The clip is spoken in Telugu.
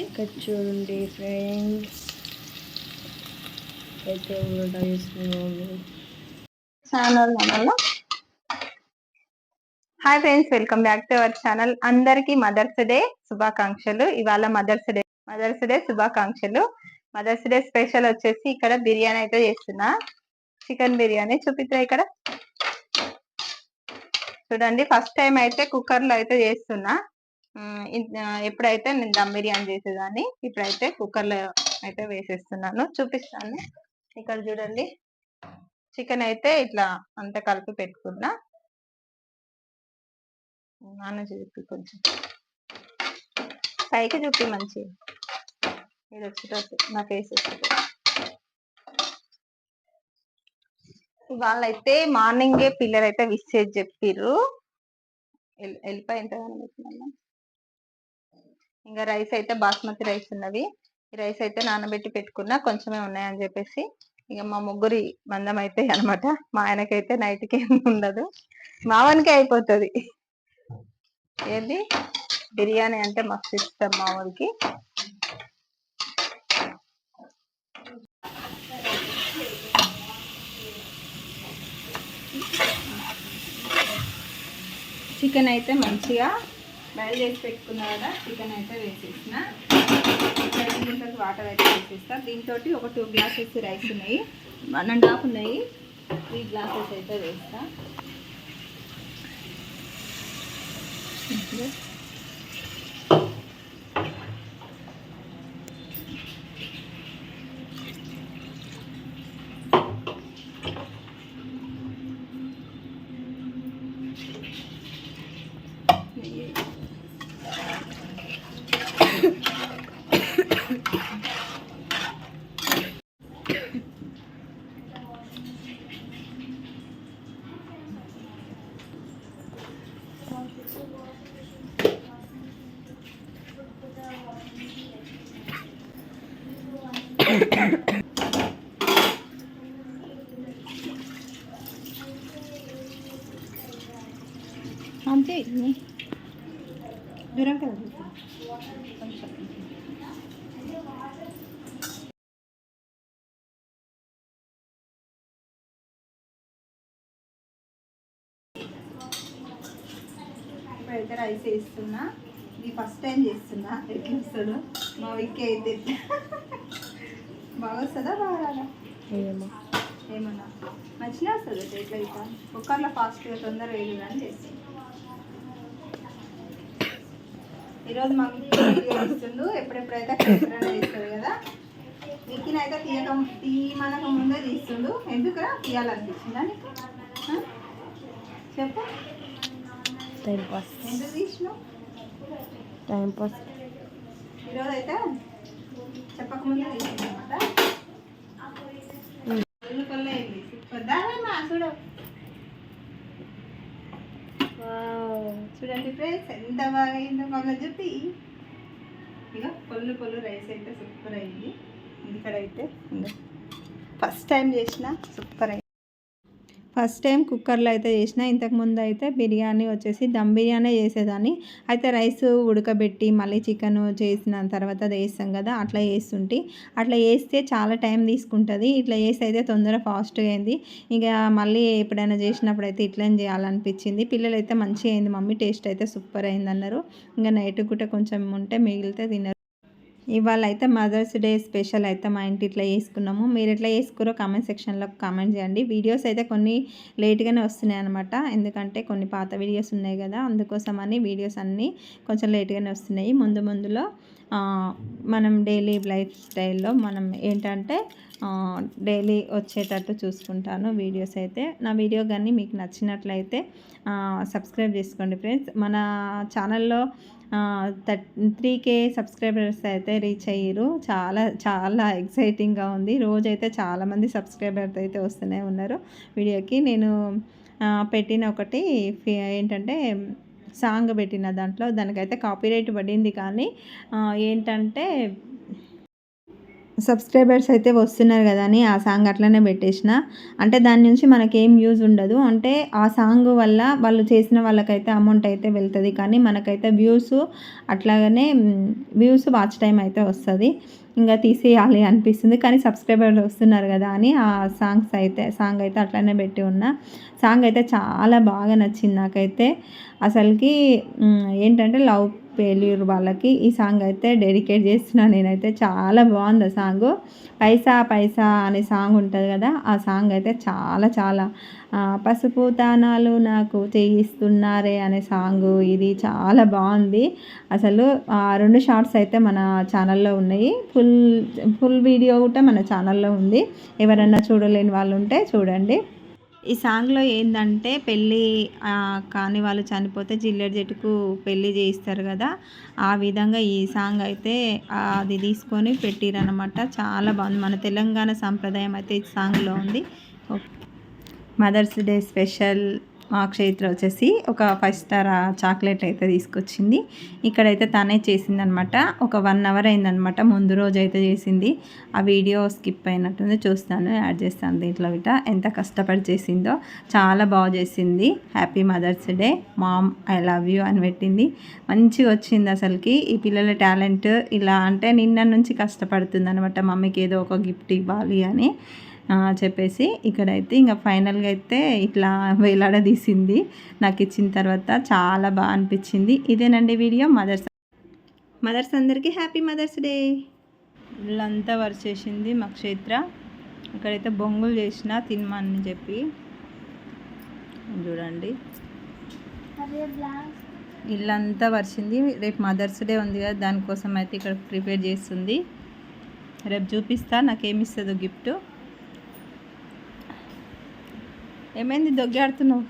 ఇక్కడ చూడండి ఫ్రెండ్స్. అయితే ఊరట చేస్తున్నాము ఛానల్ వల్ల hi friends welcome back to our channel అందరికి మదర్స్ డే శుభాకాంక్షలు. ఇవాళ మదర్స్ డే మదర్స్ డే శుభాకాంక్షలు. మదర్స్ డే స్పెషల్ వచ్చేసి ఇక్కడ బిర్యానీ అయితే చేస్తున్నా. చికెన్ బిర్యానీ చూపిద్దా ఇక్కడ? చూడండి ఫస్ట్ టైం అయితే కుక్కర్లో అయితే చేస్తున్నా. ఎప్పుడైతే నేను దమ్ బిర్యానీ చేసేదాన్ని ఇప్పుడైతే కుక్కర్లో అయితే వేసేస్తున్నాను. చూపిస్తాను. ఇక్కడ చూడండి. చికెన్ అయితే ఇట్లా అంతా కలిపి పెట్టుకున్నా. నాన్న చూపి కొంచెం. పైకి చూపి మంచి ఇది వచ్చేటట్టు నా ఫేస్ వాళ్ళైతే మార్నింగే పిల్లలు అయితే విష్ చేసి చెప్పిర్రు. ఎల్- వెళ్ళిపోయి ఇంకా రైస్ అయితే బాస్మతి రైస్ ఉన్నవి. ఈ రైస్ అయితే నానబెట్టి పెట్టుకున్నా కొంచెమే ఉన్నాయని చెప్పేసి ఇక మా ముగ్గురి మందం అయితే అనమాట మా ఆయనకైతే నైట్కి ఏం ఉండదు. మావానికి అయిపోతుంది. ఏది? బిర్యానీ అంటే మస్తు ఇష్టం మా ఊరికి. చికెన్ అయితే మంచిగా బాయిల్ చేసి పెట్టుకున్న కదా చికెన్ అయితే వేసేసిన. చికెన్ లీటర్స్ వాటర్ అయితే వేసేస్తా. దీంతో ఒక టూ గ్లాసెస్ రైస్ ఉన్నాయి. వన్ అండ్ హాఫ్ ఉన్నాయి. త్రీ గ్లాసెస్ అయితే వేస్తా. అంతే దూరం కదా కొంచెం ఇప్పుడైతే రైస్ వేస్తున్నా ఇది ఫస్ట్ టైం చేస్తున్నా. ఎట్లా వస్తుందో మా విక్కి అయితే బాగా వస్తుందా బాగా రాదా ఏమో. ఏమన్నా? మంచిగా వస్తుంది ఎట్లా ఇట్లా కుక్కర్లో ఫాస్ట్గా వేయదు చేస్తాను ఈరోజు మా ఇస్తుండు. ఎప్పుడెప్పుడైతే కదా మిక్కిని అయితే తీయక తీయమనక ముందే తీస్తుండు. ఎందుకురా? తీయాలనిపించిందా నీకు? చెప్పు. Time pass. ఎందుకు తీసినావు? Time pass. ఈరోజు అయితే చెప్పకముందే తీసింది అనమాట ఉల్లిపల్ల అయింది సూపర్ దాదమ్మా చూడు. చూడండి ఫ్రెండ్స్ ఎంత బాగా అయిందో మమ్మల్ని చెప్పి ఇక పొల్లు పొల్లు రైస్ అయితే సూపర్ అయింది. ఇక్కడైతే ఫస్ట్ టైం చేసిన సూపర్ అయింది. ఫస్ట్ టైం కుక్కర్లో అయితే చేసిన ఇంతకు ముందు అయితే బిర్యానీ వచ్చేసి దమ్ బిర్యానీ చేసేదాన్ని. అయితే రైస్ ఉడకబెట్టి మళ్ళీ చికెన్ చేసిన తర్వాత అది వేస్తాం కదా అట్లా చేస్తుంటే. అట్లా వేస్తే చాలా టైం తీసుకుంటుంది. ఇట్లా చేస్తే అయితే తొందర ఫాస్ట్గా అయింది. ఇక మళ్ళీ ఎప్పుడైనా చేసినప్పుడు అయితే ఇట్లనే చేయాలనిపించింది. పిల్లలు అయితే మంచిగా అయింది. మమ్మీ టేస్ట్ అయితే సూపర్ అయింది అన్నారు. ఇంకా నైట్ కూడా కొంచెం ఉంటే మిగిలితే తిన్నారు ఇవాళ అయితే మదర్స్ డే స్పెషల్ అయితే మా ఇంటి ఇట్లా చేసుకున్నాము. మీరు ఎట్లా చేసుకురో కామెంట్ సెక్షన్లో కామెంట్ చేయండి. వీడియోస్ అయితే కొన్ని లేట్గానే వస్తున్నాయి అనమాట ఎందుకంటే కొన్ని పాత వీడియోస్ ఉన్నాయి కదా అందుకోసమని వీడియోస్ అన్నీ కొంచెం లేట్గానే వస్తున్నాయి. ముందు ముందులో మనం డైలీ లైఫ్ స్టైల్లో మనం ఏంటంటే డైలీ వచ్చేటట్టు చూసుకుంటాను వీడియోస్ అయితే. నా వీడియో కానీ మీకు నచ్చినట్లయితే సబ్స్క్రైబ్ చేసుకోండి ఫ్రెండ్స్ మన ఛానల్లో త్రీ కే సబ్స్క్రైబర్స్ అయితే రీచ్ అయ్యారు చాలా చాలా ఎక్సైటింగ్గా ఉంది. రోజైతే చాలామంది సబ్స్క్రైబర్స్ అయితే వస్తూనే ఉన్నారు. వీడియోకి నేను పెట్టిన ఒకటి ఏంటంటే సాంగ్ పెట్టిన దాంట్లో. దానికైతే కాపీరైట్ పడింది కానీ ఏంటంటే సబ్స్క్రైబర్స్ అయితే వస్తున్నారు కదా అని ఆ సాంగ్ అట్లనే పెట్టేసిన. అంటే దాని నుంచి మనకేం యూజ్ ఉండదు. అంటే ఆ సాంగ్ వల్ల వాళ్ళు చేసిన వాళ్ళకైతే అమౌంట్ అయితే వెళ్తుంది. కానీ మనకైతే వ్యూస్ అట్లాగనే వ్యూస్ వాచ్ టైం అయితే వస్తుంది. ఇంకా తీసేయాలి అనిపిస్తుంది. కానీ సబ్స్క్రైబర్లు వస్తున్నారు కదా అని ఆ సాంగ్స్ అయితే సాంగ్ అయితే అట్లనే పెట్టి ఉన్నా. సాంగ్ అయితే చాలా బాగా నచ్చింది నాకైతే. అసలుకి ఏంటంటే లవ్ ఫెయిల్యూర్ వాళ్ళకి ఈ సాంగ్ అయితే డెడికేట్ చేస్తున్నా నేనైతే. చాలా బాగుంది ఆ సాంగ్. పైసా పైసా అనే సాంగ్ ఉంటుంది కదా ఆ సాంగ్ అయితే చాలా చాలా. ఆ, పసుపు తానాలు నాకు చేయిస్తున్నారే అనే సాంగ్. ఇది చాలా బాగుంది. అసలు ఆ రెండు షార్ట్స్ అయితే మన ఛానల్లో ఉన్నాయి. ఫుల్ ఫుల్ వీడియో కూడా మన ఛానల్లో ఉంది. ఎవరన్నా చూడలేని వాళ్ళు ఉంటే చూడండి. ఈ సాంగ్లో ఏంటంటే పెళ్ళి కాని వాళ్ళు చనిపోతే జిల్లెడ్ జట్టుకు పెళ్ళి చేయిస్తారు కదా ఆ విధంగా ఈ సాంగ్ అయితే అది తీసుకొని పెట్టిరనమాట చాలా బాగుంది. మన తెలంగాణ సంప్రదాయం అయితే ఈ సాంగ్లో ఉంది. మదర్స్ డే స్పెషల్ మా క్షేత్ర వచ్చేసి ఒక ఫైవ్ స్టార్ చాక్లెట్ అయితే తీసుకొచ్చింది. ఇక్కడైతే తనే చేసిందనమాట ఒక వన్ అవర్ అయిందనమాట ముందు రోజు అయితే చేసింది. ఆ వీడియో స్కిప్ అయినట్టుంది. చూస్తాను యాడ్ చేస్తాను దీంట్లో ఇట ఎంత కష్టపడి చేసిందో. చాలా బాగా చేసింది. Happy mothers day mom I love you అని పెట్టింది. మంచిగా వచ్చింది అసలుకి. ఈ పిల్లల టాలెంట్ ఇలా అంటే నిన్న నుంచి కష్టపడుతుంది అనమాట మమ్మీకి ఏదో ఒక గిఫ్ట్ ఇవ్వాలి అని. చెప్పేసి ఇక్కడైతే ఇంకా ఫైనల్గా అయితే ఇట్లా వేలాడదీసింది. నాకు ఇచ్చిన తర్వాత చాలా బాగా అనిపించింది. ఇదేనండి వీడియో. మదర్స్ మదర్స్ అందరికీ హ్యాపీ మదర్స్ డే. ఇల్లంతా వరిచేసింది మా క్షేత్ర. ఇక్కడైతే బొంగులు చేసిన తినమని చెప్పి. చూడండి. ఇల్లంతా వరిచింది. రేపు మదర్స్ డే ఉంది కదా దానికోసం అయితే ఇక్కడ ప్రిపేర్ చేస్తుంది. రేపు చూపిస్తా నాకేమిస్తుందో గిఫ్ట్. ఏమైంది దొగ్గాడుతున్నావు